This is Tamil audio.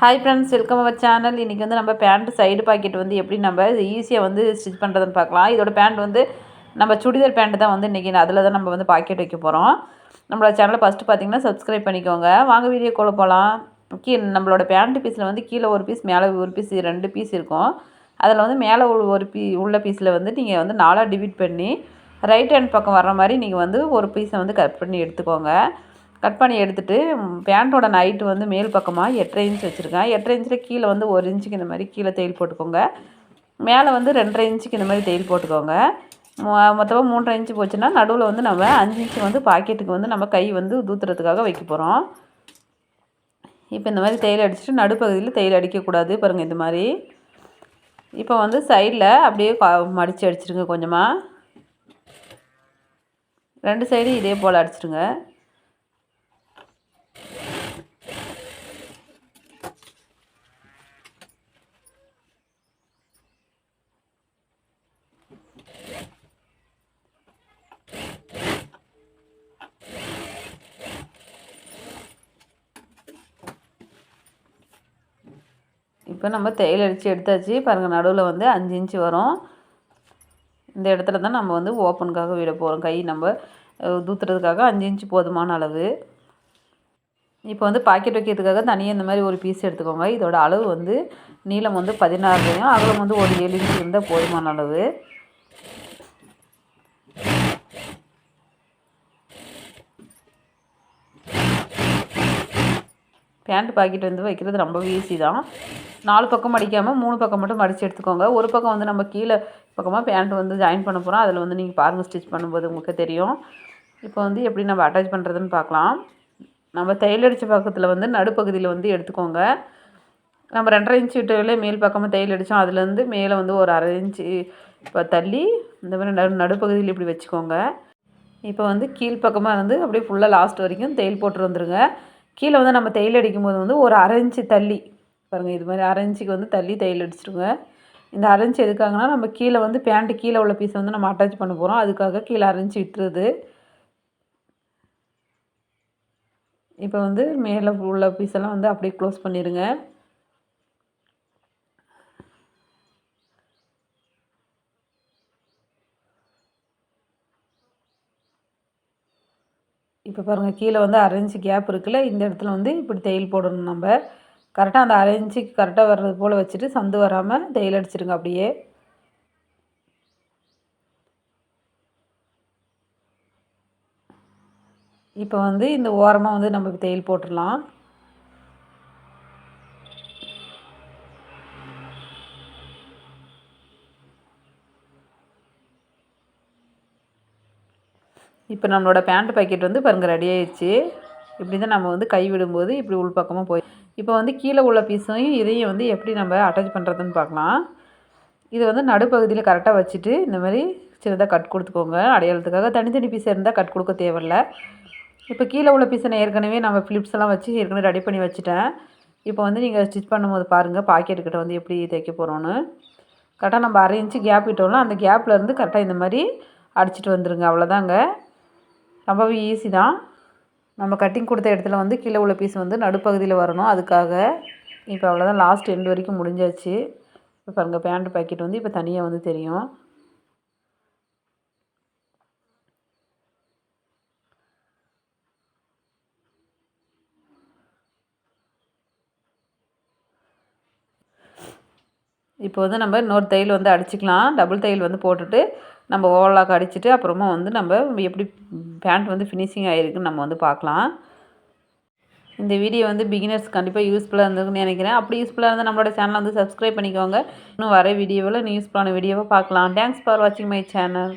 Hi friends welcome our channel இன்றைக்கி வந்து நம்ம பேண்ட் சைடு பாக்கெட் வந்து எப்படி நம்ம ஈஸியாக வந்து ஸ்டிச் பண்ணுறதுன்னு பார்க்கலாம். இதோட பேண்ட் வந்து நம்ம சுடிதார் பேண்ட் தான் வந்து இன்றைக்கி அதில் தான் நம்ம வந்து பாக்கெட் வைக்க போகிறோம் நம்மளோட சேனலை ஃபஸ்ட்டு பார்த்தீங்கன்னா சப்ஸ்கிரைப் பண்ணிக்கோங்க. வாங்க வீடியோ கோல போகலாம் கீ நம்மளோட பேண்ட் பீஸில் வந்து கீழே ஒரு பீஸ் மேலே ஒரு பீஸ் ரெண்டு பீஸ் இருக்கும். அதில் வந்து மேலே ஒரு பீ உள்ள பீஸில் வந்து நீங்கள் வந்து நாலாக டிவிட் பண்ணி ரைட் ஹேண்ட் பக்கம் வர்ற மாதிரி நீங்கள் வந்து ஒரு பீஸை வந்து கட் பண்ணி எடுத்துக்கோங்க. கட் பண்ணி எடுத்துகிட்டு பேண்ட்டோட நைட்டு வந்து மேல் பக்கமாக எட்டரை இன்ச் வச்சுருக்கேன். எட்டரை இன்ச்சில் கீழே வந்து ஒரு இன்ச்சுக்கு இந்த மாதிரி கீழே தையல் போட்டுக்கோங்க. மேலே வந்து ரெண்டரை இன்ச்சுக்கு இந்த மாதிரி தையல் போட்டுக்கோங்க. மொத்தமாக மூன்றரை இன்ச்சு போச்சுன்னா நடுவில் வந்து நம்ம அஞ்சு இன்ச்சு வந்து பாக்கெட்டுக்கு வந்து நம்ம கை வந்து தூத்துறதுக்காக வைக்க போகிறோம் இப்போ இந்த மாதிரி தையல் அடிச்சுட்டு நடுப்பகுதியில் தையல் அடிக்கக்கூடாது பாருங்கள் இந்த மாதிரி. இப்போ வந்து சைடில் அப்படியே மடித்து அடிச்சிருங்க கொஞ்சமாக ரெண்டு சைடும் இதே போல் அடிச்சிருங்க. இப்போ நம்ம தையல் அடித்து எடுத்தாச்சு. பாருங்கள் நடுவில் வந்து அஞ்சு இன்ச்சு வரும். இந்த இடத்துல தான் நம்ம வந்து ஓப்பனுக்காக விட போகிறோம் கை நம்ம தூத்துறதுக்காக அஞ்சு இன்ச்சு போதுமான அளவு. இப்போ வந்து பாக்கெட் வைக்கிறதுக்காக தனியாக இந்த மாதிரி ஒரு பீஸ் எடுத்துக்கோங்க. இதோட அளவு வந்து நீளம் வந்து பதினாறுலையும் அகலம் வந்து ஒரு ஏழு இன்ச்சு இருந்தால் போதுமான அளவு. பேண்ட் பாக்கெட் வந்து வைக்கிறது ரொம்ப ஈஸி தான். நாலு பக்கம் அடிக்காமல் மூணு பக்கம் மட்டும் மடித்து எடுத்துக்கோங்க. ஒரு பக்கம் வந்து நம்ம கீழே பக்கமாக பேண்ட் வந்து ஜாயின் பண்ண போகிறோம் அதில் வந்து நீங்கள் பாருங்கள் ஸ்டிச் பண்ணும்போது உங்களுக்கு தெரியும். இப்போ வந்து எப்படி நம்ம அட்டாச் பண்ணுறதுன்னு பார்க்கலாம். நம்ம தையல் அடித்த பக்கத்தில் வந்து நடுப்பகுதியில் வந்து எடுத்துக்கோங்க. நம்ம ரெண்டரை இன்ச்சு விட்டு மேல் பக்கமாக தையல் அடித்தோம் அதுலேருந்து மேலே வந்து ஒரு அரை இன்ச்சு இப்போ தள்ளி இந்த மாதிரி நடு நடுப்பகுதியில் இப்படி வச்சுக்கோங்க. இப்போ வந்து கீழ்ப்பக்கமாக இருந்து அப்படியே ஃபுல்லாக லாஸ்ட் வரைக்கும் தையல் போட்டு வந்துடுங்க கீழே வந்து நம்ம தையல் அடிக்கும் போது வந்து ஒரு அரைஞ்சி தள்ளி பாருங்கள் இது மாதிரி அரைஞ்சிக்கு வந்து தள்ளி தையல் அடிச்சிடுங்க இந்த அரைஞ்சி எதுக்காகனா நம்ம கீழே வந்து பேண்ட்டு கீழே உள்ள பீஸை வந்து நம்ம அட்டாச் பண்ண போகிறோம் அதுக்காக கீழே அரைஞ்சி விட்டுருது இப்போ வந்து மேலே உள்ள பீஸெல்லாம் வந்து அப்படியே க்ளோஸ் பண்ணிடுங்க இப்போ பாருங்கள் கீழே வந்து அரைஞ்சி கேப் இருக்குல்ல இந்த இடத்துல வந்து இப்படி தையல் போடணும் நம்ம. கரெக்டாக அந்த அரைஞ்சிக்கு கரெக்டாக வர்றது போல் வச்சுட்டு சந்து வராமல் தையல் அடிச்சிடுங்க அப்படியே. இப்போ வந்து இந்த ஓரமாக வந்து நம்ம தையல் போட்டுடலாம். இப்போ நம்மளோட பேண்ட் பாக்கெட் வந்து பாருங்கள் ரெடி ஆயிடுச்சு. இப்படி தான் நம்ம வந்து கை விடும்போது இப்படி உள் பக்கமாக போய் இப்போ வந்து கீழே உள்ள பீஸையும் இதையும் வந்து எப்படி நம்ம அட்டாச் பண்ணுறதுன்னு பார்க்கலாம். இது வந்து நடுப்பகுதியில் கரெக்டாக வச்சுட்டு இந்த மாதிரி சின்னதாக கட் கொடுத்துக்கோங்க. அடையாளத்துக்காக தனித்தனி பீஸ் இருந்தால் கட் கொடுக்க தேவையில்ல. இப்போ கீழே உள்ள பீஸை ஏற்கனவே நம்ம ஃபிலிப்ஸ் எல்லாம் வச்சு ஏற்கனவே ரெடி பண்ணி வச்சுட்டேன். இப்போ வந்து நீங்கள் ஸ்டிச் பண்ணும்போது பாருங்கள் பாக்கெட்டுக்கிட்ட வந்து எப்படி தைக்க போகிறோன்னு கரெக்டாக நம்ம அரை இன்ச்சு கேப் விட்டோம்னா அந்த கேப்பில் இருந்து கரெக்டாக இந்த மாதிரி அடிச்சிட்டு வந்துடுங்க அவ்வளோதாங்க ரொம்பவே ஈஸி தான். நம்ம கட்டிங் கொடுத்த இடத்துல வந்து கீழே உள்ள பீஸ் வந்து நடுப்பகுதியில் வரணும். அதுக்காக இப்போ அவ்வளோதான் லாஸ்ட் எண்டு வரைக்கும் முடிஞ்சாச்சு. இப்போ பாருங்கள் பேண்ட் பாக்கெட் வந்து இப்போ தனியாக வந்து தெரியும். இப்போ வந்து நம்ம இன்னொரு தையல் வந்து அடிச்சுக்கலாம். டபுள் தையல் வந்து போட்டுட்டு நம்ம ஓவலாக் அடிச்சுட்டு அப்புறமா வந்து நம்ம எப்படி பேண்ட் வந்து ஃபினிஷிங் ஆகிருக்குன்னு நம்ம வந்து பார்க்கலாம். இந்த வீடியோ வந்து பிகினர்ஸ் கண்டிப்பாக யூஸ்ஃபுல்லாக இருந்ததுன்னு நினைக்கிறேன். அப்படி யூஸ்ஃபுல்லாக இருந்தால் நம்மளோட சேனலை வந்து சப்ஸ்கிரைப் பண்ணிக்கோங்க. இன்னும் வர வீடியோவில் யூஸ்ஃபுல்லான வீடியோவை பார்க்கலாம். தேங்க்ஸ் ஃபார் வாட்சிங் மை சேனல்